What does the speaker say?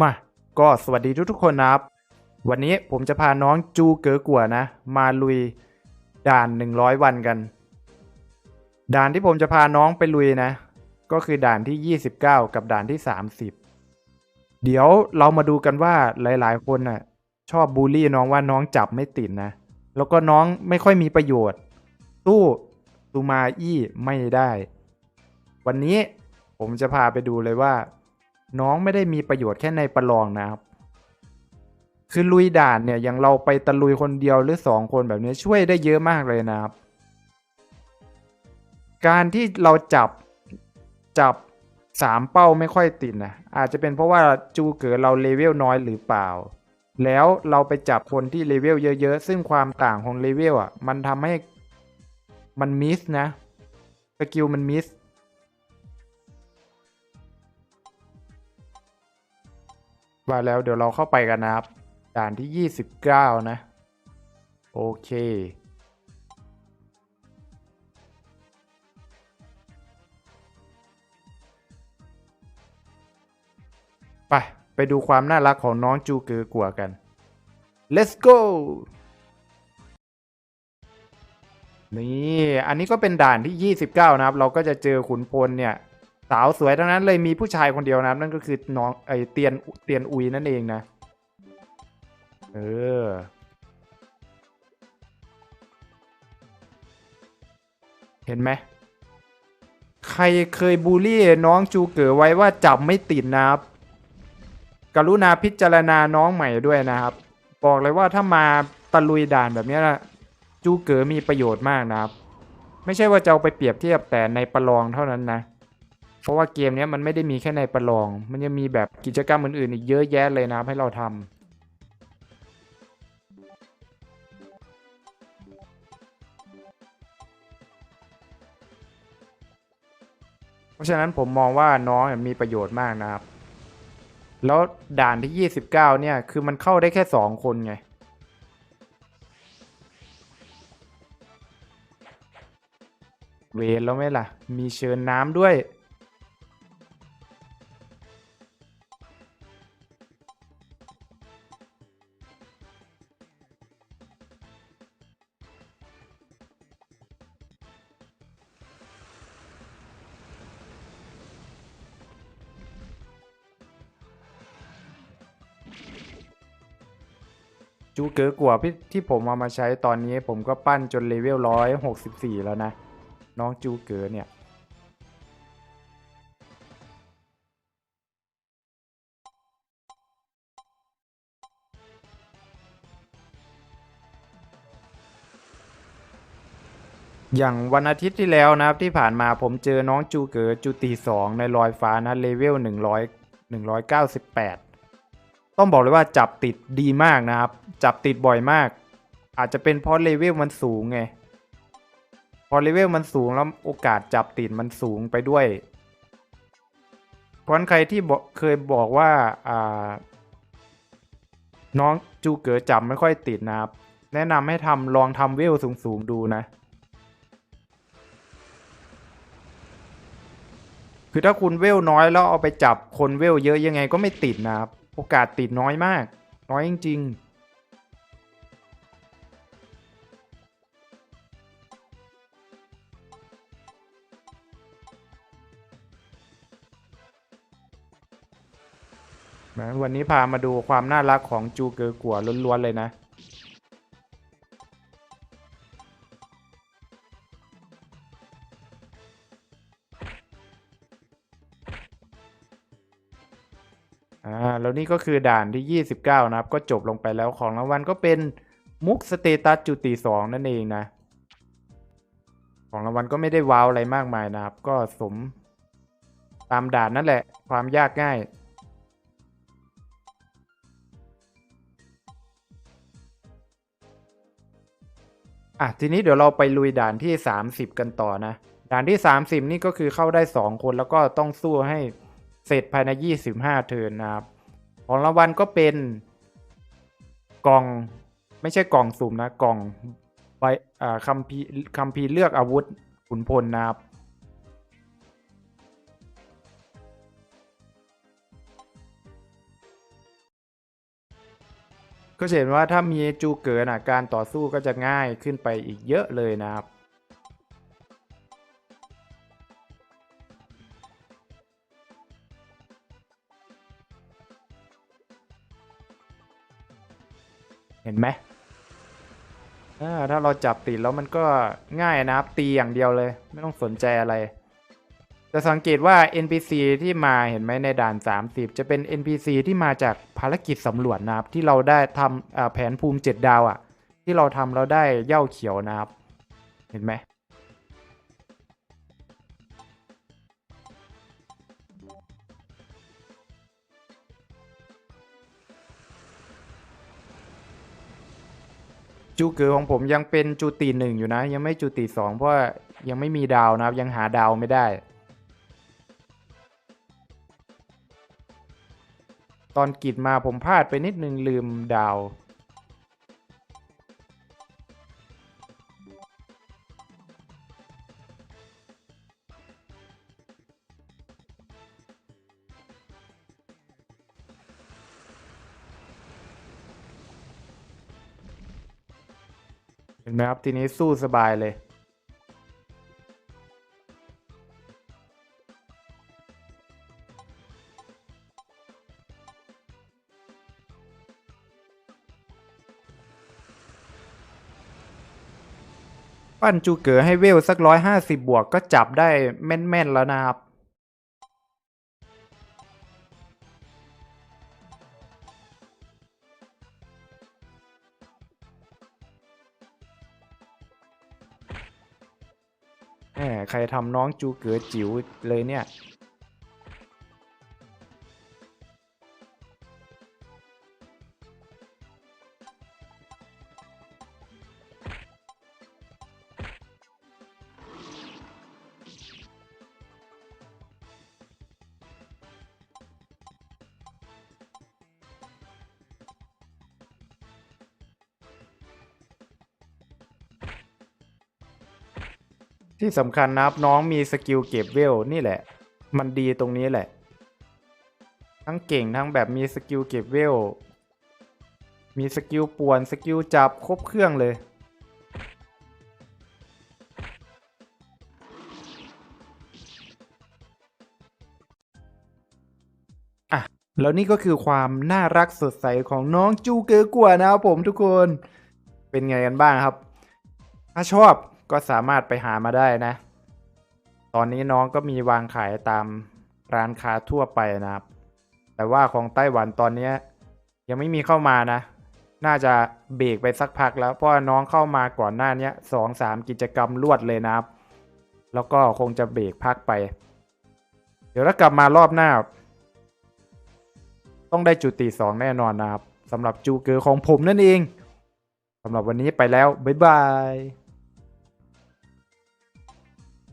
มาก็สวัสดีทุกๆคนนะครับ วันนี้ผมจะพาน้องจูเก๋อกัวนะ มาลุยด่าน 100 วันกัน ด่านที่ผมจะพาน้องไปลุยนะ ก็คือด่านที่ 29 กับด่านที่ 30 เดี๋ยวเรามาดูกันว่าหลายๆ คนน่ะชอบบูลลี่น้องว่าน้องจับไม่ติดนะ แล้วก็น้องไม่ค่อยมีประโยชน์ สู้ซูมาอี้ไม่ได้ วันนี้ผมจะพาไปดูเลยว่า น้องไม่ได้มีประโยชน์แค่ในประลองนะครับ คือลุยด่านเนี่ยอย่างเราไปตะลุยคนเดียวหรือสองคนแบบนี้ช่วยได้เยอะมากเลยนะครับ การที่เราจับจับสามเป้าไม่ค่อยติดนะอาจจะเป็นเพราะว่าจูเก๋อเราเลเวลน้อยหรือเปล่า แล้วเราไปจับคนที่เลเวลเยอะๆ ซึ่งความต่างของเลเวลอะ มันทำให้มันมิสนะสกิลมันมิส ว่าแล้วเดี๋ยวเราเข้าไปกันนะครับ ด่านที่ 29 นะ โอเค ไป ไปดูความน่ารักของน้องจูเกอกัวกัน let's go นี่ อันนี้ก็เป็นด่านที่ 29 นะครับ เราก็จะเจอขุนพลเนี่ย สาวสวยทั้งนั้นเลยมีผู้ชายคนเดียวนะครับนั่นก็คือน้องไอเตียนเตียนอุยนั่นเองนะ เออเห็นไหมใครเคยบูลลี่น้องจูเก๋อไว้ว่าจับไม่ติดนะครับ กรุณาพิจารณาน้องใหม่ด้วยนะครับ บอกเลยว่าถ้ามาตะลุยด่านแบบนี้นะจูเก๋อมีประโยชน์มากนะครับ ไม่ใช่ว่าจะเอาไปเปรียบเทียบแต่ในประลองเท่านั้นนะ เพราะว่าเกมนี้มันไม่ได้มีแค่ในประลอง มันยังมีแบบกิจกรรมอื่นๆอีกเยอะแยะเลยนะให้เราทำเพราะฉะนั้นผมมองว่าน้องมีประโยชน์มากนะครับ แล้วด่านที่ 29 เนี่ย คือมันเข้าได้แค่ 2 คนไง เวรแล้วไหมล่ะ มีเชิญน้ำด้วย จูเก๋อกว่าที่ที่ผมเอามาใช้ตอนนี้ผมก็ปั้นจนเลเวลร้อยหกสิบสี่แล้วนะ น้องจูเก๋อเนี่ย อย่างวันอาทิตย์ที่แล้วนะครับที่ผ่านมาผมเจอน้องจูเก๋อจูตีสองในลอยฟ้านะเลเวลหนึ่งร้อยหนึ่งร้อยเก้าสิบแปด ต้องบอกเลยว่าจับติดดีมากนะครับ จับติดบ่อยมาก อาจจะเป็นเพราะเลเวลมันสูงไง พอเลเวลมันสูงแล้วโอกาสจับติดมันสูงไปด้วย เพราะใครที่เคยบอกว่าอ่าน้องจูเก๋จับไม่ค่อยติดนะครับ แนะนำให้ทำลองทำเวลสูงๆดูนะ คือถ้าคุณเวลน้อยแล้วเอาไปจับคนเวลเยอะยังไงก็ไม่ติดนะครับ โอกาสติดน้อยมาก น้อยจริงๆนะวันนี้พามาดูความน่ารักของจูเกอร์กัวล้วนๆเลยนะ อ่าแล้วนี่ก็คือด่านที่ 29 นะครับ ก็จบลงไปแล้วของรางวัลก็เป็นมุกสเตตัสจุติ2นั่นเองนะ ของรางวัลก็ไม่ได้ว้าวอะไรมากมายนะครับ ก็สมตามด่านนั่นแหละ ความยากง่าย อะทีนี้เดี๋ยวเราไปลุยด่านที่ 30 กันต่อนะ ด่านที่ 30 นี่ก็คือเข้าได้ 2 คนแล้วก็ต้องสู้ให้ เสร็จภายใน 25 เทิร์นนะครับ ของรางวัลก็เป็นกล่องไม่ใช่กล่องสุ่มนะกล่องใบคัมภีคัมภีเลือกอาวุธขุนพลนะครับ ก็เห็นว่าถ้ามีจูเก๋อนะการต่อสู้ก็จะง่ายขึ้นไปอีกเยอะเลยนะครับ เห็นไหมถ้าเราจับติดแล้วมันก็ง่ายนะครับ ตีอย่างเดียวเลย ไม่ต้องสนใจอะไร จะสังเกตว่า NPC ที่มาเห็นไหมในด่าน 30 จะเป็น NPC ที่มาจากภารกิจสำรวจนะครับ ที่เราได้ทำแผนภูมิ 7 ดาวอะ่ะ ที่เราทำเราได้เย่าเขียวนะครับ เห็นไหม จูเก๋อของผมยังเป็นจูตีหนึ่งอยู่นะ ยังไม่จูตีสองเพราะยังไม่มีดาวนะครับ ยังหาดาวไม่ได้ ตอนกิดมาผมพลาดไปนิดนึงลืมดาว เห็นไหมครับ ทีนี้สู้สบายเลย ปั้นจูเก๋อให้เวลสักร้อยห้าสิบบวกก็จับได้แม่น ๆ แล้วนะครับ ใครทำน้องจูเก๋อจิ๋วเลยเนี่ย ที่สำคัญนะครับน้องมีสกิลเก็บเวลนี่แหละ มันดีตรงนี้แหละ ทั้งเก่งทั้งแบบมีสกิลเก็บเวล มีสกิลป่วนสกิลจับครบเครื่องเลยอะแล้วนี่ก็คือความน่ารักสดใสของน้องจูเกอกัวนะครับผมทุกคน เป็นไงกันบ้างครับ ถ้าชอบ ก็สามารถไปหามาได้นะ ตอนนี้น้องก็มีวางขายตามร้านค้าทั่วไปนะครับ แต่ว่าของไต้หวันตอนนี้ยังไม่มีเข้ามานะ น่าจะเบรกไปสักพักแล้ว เพราะว่าน้องเข้ามาก่อนหน้านี้สองสามกิจกรรมรวดเลยนะครับ แล้วก็คงจะเบรกพักไป เดี๋ยวถ้ากลับมารอบหน้า ต้องได้จุติสองแน่นอนนะครับสำหรับจูเกอร์ของผมนั่นเองสำหรับวันนี้ไปแล้ว บ๊ายบาย